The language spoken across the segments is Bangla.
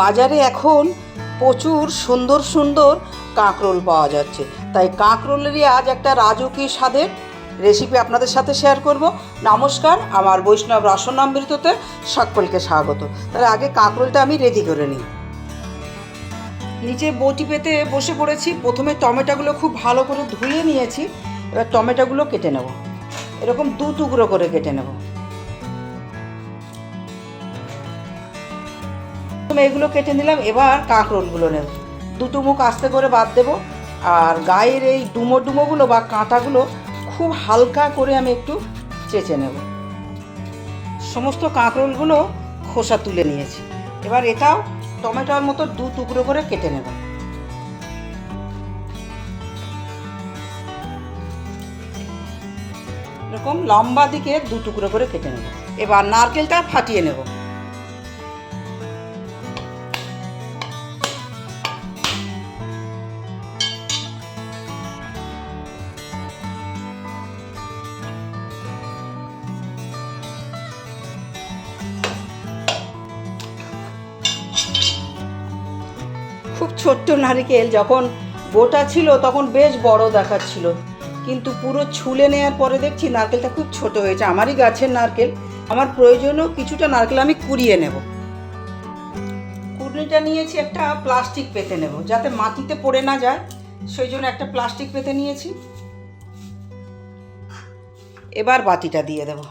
বাজারে এখন প্রচুর সুন্দর সুন্দর কাঁকরোল পাওয়া যাচ্ছে। তাই কাঁকরোলেরই আজ একটা রাজকীয় স্বাদের রেসিপি আপনাদের সাথে শেয়ার করব। নমস্কার, আমার বৈষ্ণব রসনামৃততে সকলকে স্বাগত। তাহলে আগে কাঁকরোলটা আমি রেডি করে নিই। নিচে বটি পেতে বসে পড়েছি। প্রথমে টমেটোগুলো খুব ভালো করে ধুয়ে নিয়েছি। এবার টমেটোগুলো কেটে নেব। এরকম দু টুকরো করে কেটে নেব। এগুলো কেটে নিলাম, এবার কাঁকরোলগুলো নেব। দুটো মুখ আস্তে করে বাদ দেবো, আর গায়ের এই ডুমো ডুমোগুলো বা কাঁটাগুলো খুব হালকা করে আমি একটু চেঁচে নেব। সমস্ত কাঁকরোলগুলো খোসা তুলে নিয়েছি। এবার এটাও টমেটোর মতো দু টুকরো করে কেটে নেব। এরকম লম্বা দিকে দু টুকরো করে কেটে নেব। এবার নারকেলটা ফাটিয়ে নেব। ছোট্ট নারিকেল যখন গোটা ছিল তখন বেশ বড় দেখাচ্ছিল। কিন্তু পুরো ছুলে নেওয়ার পরে দেখছি নারকেলটা খুব ছোট হয়েছে। আমারই গাছের নারকেল। আমার প্রয়োজনও কিছুটা নারকেল আমি কুড়িয়ে নেব। কুড়নিটা নিয়েছি একটা প্লাস্টিক পেতে নেব, যাতে মাটিতে পড়ে না যায়। সেই জন্য একটা প্লাস্টিক পেতে নিয়েছি। এবার বাতিটা দিয়ে দেবো।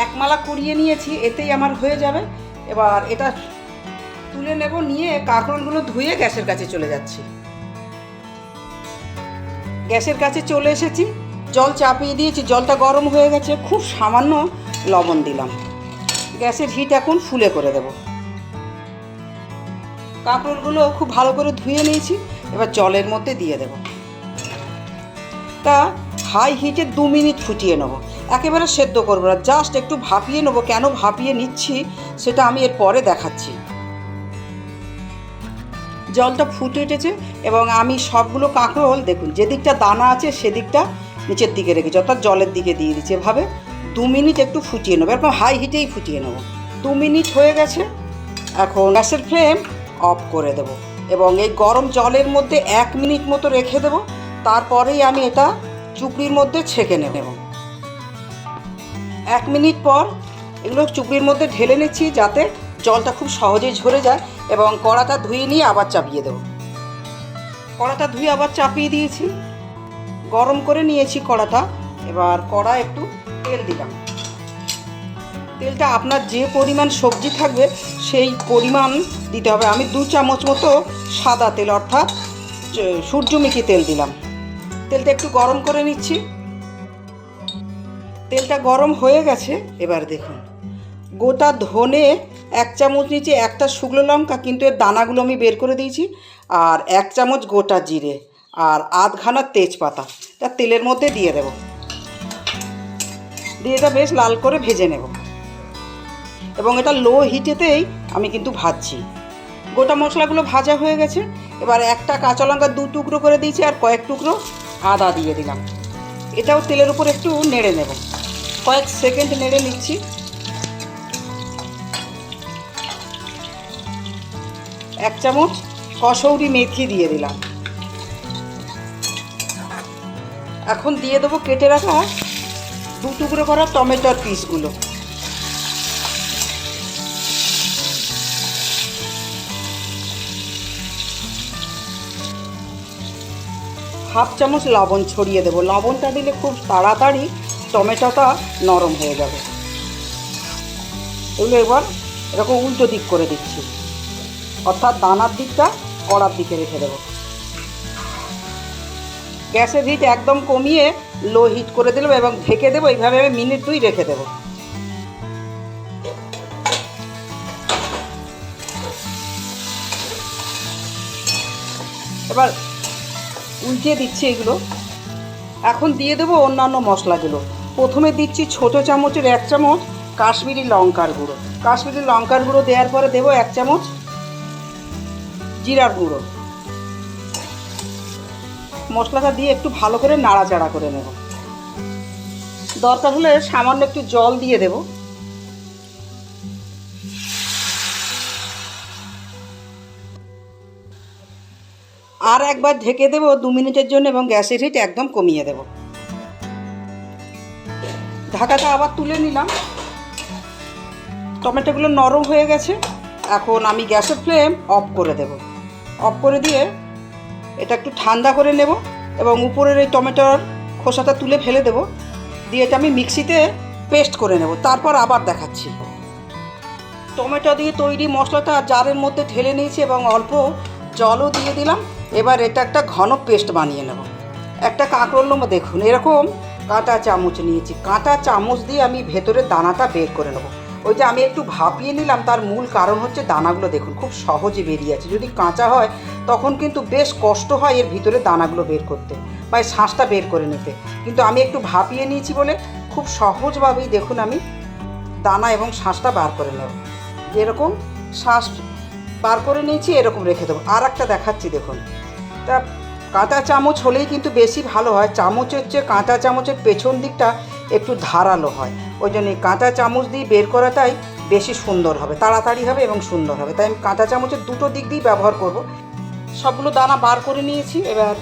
এক মালা কুড়িয়ে নিয়েছি, এতেই আমার হয়ে যাবে। এবার এটা তুলে নেব, নিয়ে কাঁকরোলগুলো ধুয়ে গ্যাসের কাছে চলে যাচ্ছি। গ্যাসের কাছে চলে এসেছি, জল চাপিয়ে দিয়েছি, জলটা গরম হয়ে গেছে, খুব সামান্য লবণ দিলাম। গ্যাসের হিট এখন ফুলে করে দেব। কাঁকরোলগুলো খুব ভালো করে ধুয়ে নিয়েছি, এবার জলের মধ্যে দিয়ে দেব। তা হাই হিটে দু মিনিট ফুটিয়ে নেব। একেবারে সেদ্ধ করব না জাস্ট একটু ভাপিয়ে নেব। কেন ভাপিয়ে নিচ্ছি, সেটা আমি এর পরে দেখাচ্ছি। জলটা ফুটে উঠেছে এবং আমি সবগুলো কাঁকরোল দেখুন যেদিকটা দানা আছে সেদিকটা নিচের দিকে রেখেছি, অর্থাৎ জলের দিকে দিয়ে দিচ্ছি। এভাবে দু মিনিট একটু ফুটিয়ে নেব, এরকম হাই হিটেই ফুটিয়ে নেব। দু মিনিট হয়ে গেছে, এখন গ্যাসের ফ্লেম অফ করে দেবো এবং এই গরম জলের মধ্যে এক মিনিট মতো রেখে দেবো। তারপরেই আমি এটা চুপড়ির মধ্যে ছেঁকে নেব। এক মিনিট পর এগুলো চুপড়ির মধ্যে ঢেলে নিচ্ছি যাতে জলটা খুব সহজেই ঝরে যায় এবং কড়াটা ধুয়ে নিয়ে আবার চাপিয়ে দেবো। কড়াটা ধুয়ে আবার চাপিয়ে দিয়েছি। গরম করে নিয়েছি কড়াটা। এবার কড়া একটু তেল দিলাম। তেলটা আপনার যে পরিমাণ সবজি থাকবে সেই পরিমাণ দিতে হবে। আমি দু চামচ মতো সাদা তেল অর্থাৎ সূর্যমুখী তেল দিলাম। তেলটা একটু গরম করে নিচ্ছি। তেলটা গরম হয়ে গেছে, এবার দেখুন। গোটা ধনে এক চামচ নিচে একটা শুকনো লঙ্কা, কিন্তু এর দানাগুলো আমি বের করে দিয়েছি, আর এক চামচ গোটা জিরে, আর আধখানা তেজপাতা। তা তেলের মধ্যে দিয়ে দেব। দিয়ে এটা বেশ লাল করে ভেজে নেব। এবং এটা লো হিটেতেই আমি কিন্তু ভাজছি। গোটা মশলাগুলো ভাজা হয়ে গেছে, এবার একটা কাঁচা লঙ্কা দু টুকরো করে দিয়েছি, আর কয়েক টুকরো আদা দিয়ে দিলাম। এটাও তেলের উপর একটু নেড়ে নেব। কয়েক সেকেন্ড নেড়ে নিচ্ছি। এক চামচ কসৌরি মেথি দিয়ে দিলাম। এখন দিয়ে দেবো কেটে রাখা দু টুকরো করা টমেটোর পিসগুলো। হাফ চামচ লবণ ছড়িয়ে দেবো। লবণটা দিলে খুব তাড়াতাড়ি টমেটোটা নরম হয়ে যাবে। এগুলো এবার এরকম উল্টো দিক করে দিচ্ছি। অর্থাৎ দানার দিকটা কড়ার দিকে রেখে দেবো। গ্যাসের হিট একদম কমিয়ে লো হিট করে দিলাম এবং ঢেকে দেবো। এইভাবে আমি মিনিট দুই রেখে দেবো। এবার উল্টিয়ে দিচ্ছি এগুলো। এখন দিয়ে দেবো অন্যান্য মশলাগুলো। প্রথমে দিচ্ছি ছোট চামচের এক চামচ কাশ্মীরি লঙ্কার গুঁড়ো। কাশ্মীরি লঙ্কার গুঁড়ো দেওয়ার পরে দেবো এক চামচ জিরার গুঁড়ো। মশলাটা দিয়ে একটু ভালো করে নাড়াচাড়া করে নেব। দরকার হলে সামান্য একটু জল দিয়ে দেব। আর একবার ঢেকে দেবো দু মিনিটের জন্য এবং গ্যাসের হিট একদম কমিয়ে দেব। ঢাকাটা আবার তুলে নিলাম। টমেটোগুলো নরম হয়ে গেছে। এখন আমি গ্যাসের ফ্লেম অফ করে দেব। অফ করে দিয়ে এটা একটু ঠান্ডা করে নেব এবং উপরের এই টমেটোর খোসাটা তুলে ফেলে দেব। দিয়ে এটা আমি মিক্সিতে পেস্ট করে নেব। তারপর আবার দেখাচ্ছি। টমেটো দিয়ে তৈরি মশলাটা জারের মধ্যে ঢেলে নিয়েছি এবং অল্প জলও দিয়ে দিলাম। এবার এটা একটা ঘন পেস্ট বানিয়ে নেব। একটা কাঁকরোল নেব, দেখুন, এরকম। কাঁটা চামচ নিয়েছি। কাঁটা চামচ দিয়ে আমি ভেতরের দানাটা বের করে নেব। ওই যে আমি একটু ভাপিয়ে নিলাম, তার মূল কারণ হচ্ছে দানাগুলো দেখুন, খুব সহজে বেরিয়ে আছে। যদি কাঁচা হয়, তখন কিন্তু বেশ কষ্ট হয় এর ভিতরে দানাগুলো বের করতে বা শ্বাসটা বের করে নিতে। কিন্তু আমি একটু ভাপিয়ে নিয়েছি বলে খুব সহজভাবেই দেখুন আমি দানা এবং শ্বাসটা বার করে নেব। এরকম শ্বাস বার করে নিয়েছি, এরকম রেখে দেবো। আর একটা দেখাচ্ছি, দেখুন। তা কাঁটা চামচ হলেই কিন্তু বেশি ভালো হয়। চামচের চেয়ে কাঁটা চামচের পেছন দিকটা একটু ধারালো হয়। ওই জন্য কাঁটা চামচ দিয়ে বের করাটাই বেশি সুন্দর হবে, তাড়াতাড়ি হবে এবং সুন্দর হবে। তাই আমি কাঁটা চামচের দুটো দিক দিয়েই ব্যবহার করব। সবগুলো দানা বার করে নিয়েছি, এবার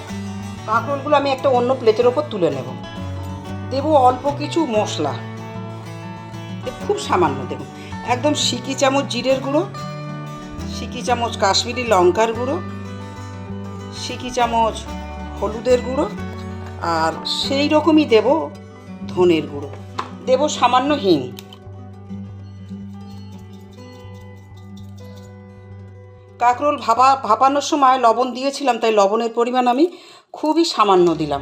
কাঁকরোলগুলো আমি একটা অন্য প্লেটের ওপর তুলে নেব। দেব অল্প কিছু মশলা। খুব সামান্য দেব একদম সিকি চামচ জিরের গুঁড়ো, সিকি চামচ কাশ্মীরি লঙ্কার গুঁড়ো সিকি চামচ? হলুদের গুঁড়ো? আর সেই রকমই দেব ধনের গুঁড়ো। দেব সামান্য হিং। কাঁকরোল ভাপা, ভাপানোর সময় লবণ দিয়েছিলাম, তাই লবণের পরিমাণ আমি খুবই সামান্য দিলাম।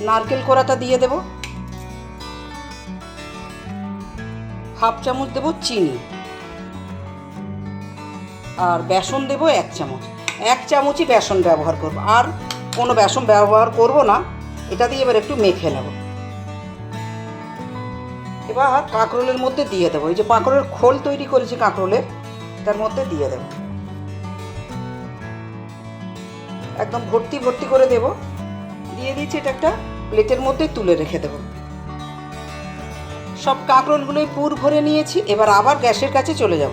নারকেল কোড়াটা দিয়ে দেব। হাফ চামচ দেব চিনি। আর বেসন দেব এক চামচ। এক চামচই বেসন ব্যবহার করব। আর কোনো বেসন ব্যবহার করব না, এটা দিয়ে এবার একটু মেখে নেব। এবার কাঁকরোলের মধ্যে দিয়ে দেবো। এই যে কাঁকরোলের খোল তৈরি করেছি কাঁকরোলের, তার মধ্যে দিয়ে দেব। একদম ভর্তি ভর্তি করে দেব। দিয়ে দিচ্ছি এটা একটা প্লেটের মধ্যে তুলে রেখে দেব। সব কাঁকরোলগুলোই পুর ভরে নিয়েছি, এবার আবার গ্যাসের কাছে চলে যাব।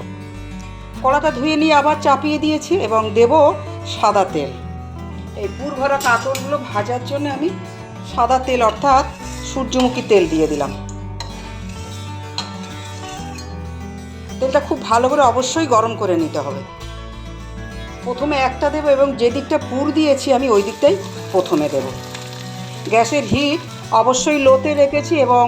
কড়াটা ধুয়ে নিয়ে আবার চাপিয়ে দিয়েছি এবং দেব সাদা তেল। এই পুর ভরা কাঁকরোলগুলো ভাজার জন্য আমি সাদা তেল অর্থাৎ সূর্যমুখী তেল দিয়ে দিলাম। তেলটা খুব ভালো করে অবশ্যই গরম করে নিতে হবে। প্রথমে একটা দেবো এবং যে দিকটা পুর দিয়েছি আমি ওই দিকটাই প্রথমে দেব। গ্যাসের হিট অবশ্যই লোতে রেখেছি এবং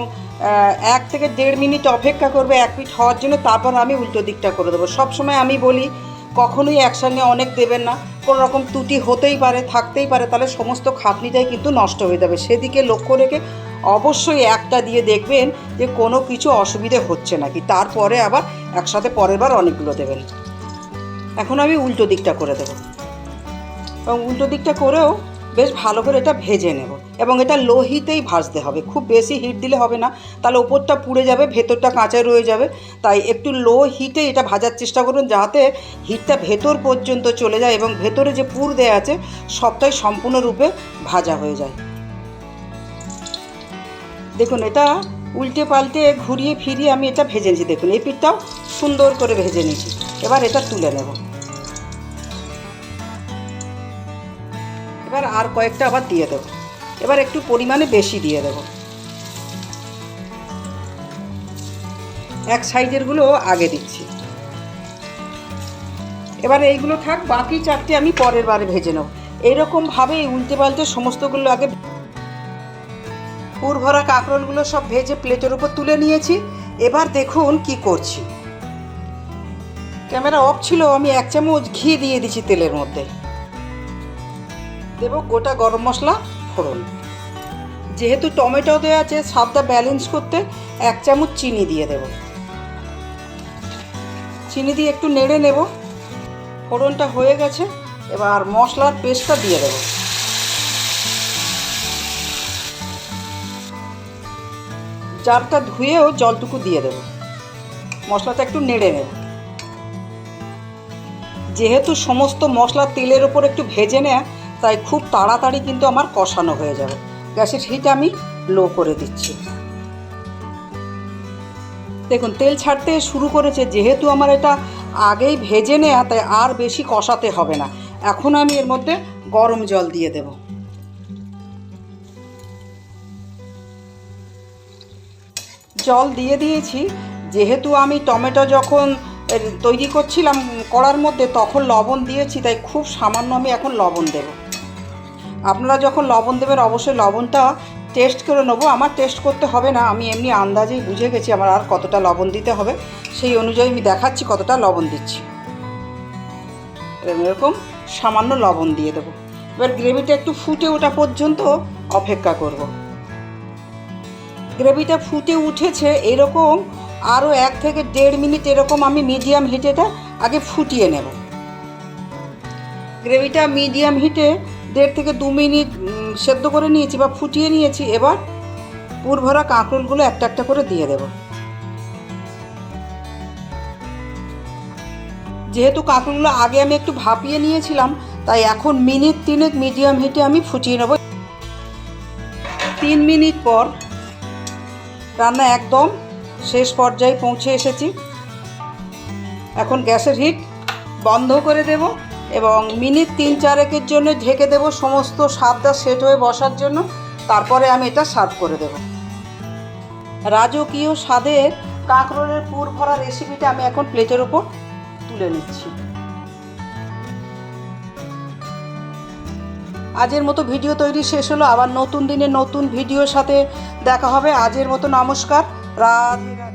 এক থেকে দেড় মিনিট অপেক্ষা করবে, এক মিনিট হওয়ার জন্য তারপর আমি উল্টো দিকটা করে দেবো। সবসময় আমি বলি, কখনোই একসঙ্গে অনেক দেবেন না। কোনো রকম ত্রুটি হতেই পারে, থাকতেই পারে, তাহলে সমস্ত খাটনিটাই কিন্তু নষ্ট হয়ে যাবে। সেদিকে লক্ষ্য রেখে অবশ্যই একটা দিয়ে দেখবেন যে কোনো কিছু অসুবিধে হচ্ছে নাকি। তারপরে আবার একসাথে পরের বার অনেকগুলো দেবেন। এখন আমি উল্টো দিকটা করে দেবো। এবং উল্টো দিকটা করেও বেশ ভালো করে এটা ভেজে নেব। এবং এটা লোহিতেই ভাজতে হবে। খুব বেশি হিট দিলে হবে না। তাহলে ওপরটা পুড়ে যাবে, ভেতরটা কাঁচা রয়ে যাবে। তাই একটু লো হিটে এটা ভাজার চেষ্টা করুন যাতে হিটটা ভেতর পর্যন্ত চলে যায় এবং ভেতরে যে পুর দেওয়া আছে, সবটাই সম্পূর্ণরূপে ভাজা হয়ে যায়। দেখুন, এটা উল্টে পাল্টে ঘুরিয়ে ফিরিয়ে আমি এটা ভেজে নিয়েছি। দেখুন, এই পিঠটাও সুন্দর করে ভেজে নিয়েছি। এবার এটা তুলে নেব। এবার আর কয়েকটা আবার দিয়ে দেবো। এবার একটু পরিমাণে বেশি দিয়ে দেবো। এক সাইডেরগুলো আগে দিচ্ছি। এবার এইগুলো থাক, বাকি চারটে আমি পরের বারে ভেজে নেব। এইরকমভাবে উল্টে পাল্টে সমস্তগুলো আগে পুর ভরা কাঁকরোলগুলো সব ভেজে প্লেটের উপর তুলে নিয়েছি। এবার দেখুন কি করছি। ক্যামেরা অফ ছিল, আমি এক চামচ ঘি দিয়ে দিচ্ছি তেলের মধ্যে। দেব গোটা গরম মশলা ফোড়ন। যেহেতু টমেটো দেওয়া আছে, স্বাদটা ব্যালেন্স করতে এক চামচ চিনি দিয়ে দেব। চিনি দিয়ে একটু নেড়ে নেব। ফোড়নটা হয়ে গেছে, এবার মশলার পেস্টটা দিয়ে দেবো। জারটা ধুয়েও জলটুকু দিয়ে দেব। মশলাটা একটু নেড়ে নেব। যেহেতু সমস্ত মশলা তেলের ওপর একটু ভেজে নেয় তাই খুব তাড়াতাড়ি কিন্তু আমার কষানো হয়ে যাবে। গ্যাসের হিট আমি লো করে দিচ্ছি। দেখুন, তেল ছাড়তে শুরু করেছে, যেহেতু আমার এটা আগেই ভেজে নেওয়া তাই আর বেশি কষাতে হবে না। এখন আমি এর মধ্যে গরম জল দিয়ে দেব। জল দিয়ে দিয়েছি, যেহেতু আমি টমেটো যখন তৈরি করছিলাম কড়ার মধ্যে, তখন লবণ দিয়েছি, তাই খুব সামান্য আমি এখন লবণ দেব। আপনারা যখন লবণ দেবেন, অবশ্যই লবণটা টেস্ট করে নেব। আমার টেস্ট করতে হবে না, আমি এমনি আন্দাজেই বুঝে গেছি আমার আর কতটা লবণ দিতে হবে। সেই অনুযায়ী আমি দেখাচ্ছি কতটা লবণ দিচ্ছি। এরকম সামান্য লবণ দিয়ে দেবো। এবার গ্রেভিটা একটু ফুটে ওঠা পর্যন্ত অপেক্ষা করব। গ্রেভিটা ফুটে উঠেছে, এরকম আরও এক থেকে দেড় মিনিট এরকম আমি মিডিয়াম হিটেটা আগে ফুটিয়ে নেব। গ্রেভিটা মিডিয়াম হিটে দেড় থেকে দু মিনিট সেদ্ধ করে নিয়েছি বা ফুটিয়ে নিয়েছি, এবার পুর ভরা কাঁকরোলগুলো একটা একটা করে দিয়ে দেব। যেহেতু কাঁকরোলগুলো আগে আমি একটু ভাপিয়ে নিয়েছিলাম, তাই এখন মিনিট তিনেক মিডিয়াম হিটে আমি ফুটিয়ে নেব। তিন মিনিট পর রান্না একদম শেষ পর্যায়ে পৌঁছে এসেছি। এখন গ্যাসের হিট বন্ধ করে দেব। এবং মিনিট তিন চারেকের জন্য ঢেকে দেব, সমস্ত স্বাদটা সেট হয়ে বসার জন্য। তারপরে আমি এটা সার্ভ করে দেব। রাজকীয় স্বাদের কাঁকরোলের পুর ভরা রেসিপিটা আমি এখন প্লেটের ওপর তুলে নিচ্ছি। আজের মতো ভিডিও তৈরি শেষ হলো। আবার নতুন দিনে নতুন ভিডিওর সাথে দেখা হবে। আজের মতো নমস্কার। রাধে।